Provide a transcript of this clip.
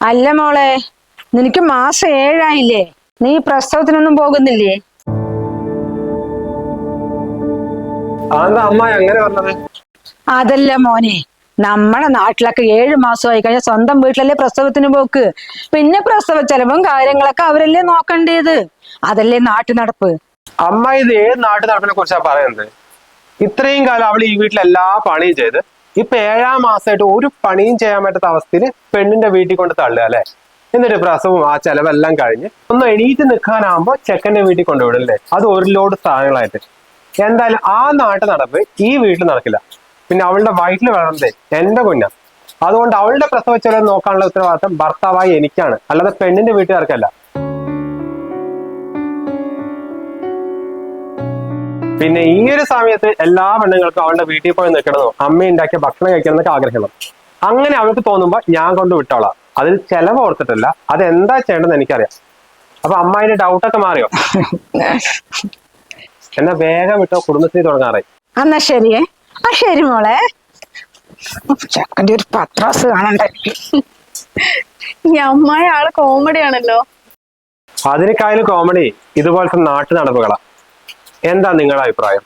അല്ല മോളെ നിനക്ക് മാസം ഏഴായില്ലേ? നീ പ്രസവത്തിനൊന്നും പോകുന്നില്ലേ? അമ്മ എങ്ങനെ പറഞ്ഞത്? അതല്ല മോനെ നമ്മളെ നാട്ടിലൊക്കെ ഏഴ് മാസമായി കഴിഞ്ഞാൽ സ്വന്തം വീട്ടിലല്ലേ പ്രസവത്തിന് പോക്ക്. പിന്നെ പ്രസവ ചെലവും കാര്യങ്ങളൊക്കെ അവരല്ലേ നോക്കണ്ടേത്? അതല്ലേ നാട്ടു നടപ്പ്. അമ്മ ഇത് ഏത് നാട്ടു നടപ്പിനെ കുറിച്ചാ പറയുന്നത്? ഇത്രയും കാലം അവൾ ഈ വീട്ടിൽ എല്ലാ പണിയും ചെയ്ത് ഇപ്പൊ ഏഴാം മാസമായിട്ട് ഒരു പണിയും ചെയ്യാൻ പറ്റാത്ത അവസ്ഥയിൽ പെണ്ണിന്റെ വീട്ടിൽ കൊണ്ട് തള്ളുക അല്ലെ? എന്നിട്ട് പ്രസവവും ആ ചെലവെല്ലാം കഴിഞ്ഞ് ഒന്ന് എണീറ്റ് നിൽക്കാനാകുമ്പോൾ ചെക്കന്റെ വീട്ടിൽ കൊണ്ടുവിടല്ലേ അത് ഒരു ലോഡ് സാധനങ്ങളായിട്ട് എന്തായാലും ആ നാട്ട് നടപ്പ് ഈ വീട്ടിൽ നടക്കില്ല. പിന്നെ അവളുടെ വയറ്റിൽ വളർന്നതേ എന്റെ കുഞ്ഞ അതുകൊണ്ട് അവളുടെ പ്രസവ ചെലവ് നോക്കാനുള്ള ഉത്തരവാദിത്തം ഭർത്താവായി എനിക്കാണ്. അല്ലാതെ പെണ്ണിന്റെ വീട്ടുകാർക്കല്ല. പിന്നെ ഈ ഒരു സമയത്ത് എല്ലാ പെണ്ണുങ്ങൾക്കും അവളുടെ വീട്ടിൽ പോയി നിൽക്കണമെന്നോ അമ്മ ഉണ്ടാക്കിയ ഭക്ഷണം കഴിക്കണമെന്നൊക്കെ ആഗ്രഹിക്കണം അങ്ങനെ അവൾക്ക് തോന്നുമ്പോ ഞാൻ കൊണ്ട് വിട്ടോളാം. അതിൽ ചെലവ് ഓർത്തിട്ടില്ല അത് എന്താ ചെയ്യേണ്ടതെന്ന് എനിക്കറിയാം. അപ്പൊ അമ്മായിന്റെ ഡൗട്ടൊക്കെ മാറിയോ? എന്നാ വേഗം വിട്ടോ കുടുംബശ്രീ തുടങ്ങാറായി. എന്നാ ശരിയേ. ആ ശരി മോളെ. ചെക്കന്റെ ഒരു പത്രാസ് കാണണ്ടേ? ഈ അമ്മായ ആൾ കോമഡി ആണല്ലോ. അതിനേക്കാളും കോമഡി ഇതുപോലത്തെ നാട്ടു നടപ്പുകളാ. എന്താ നിങ്ങളുടെ അഭിപ്രായം?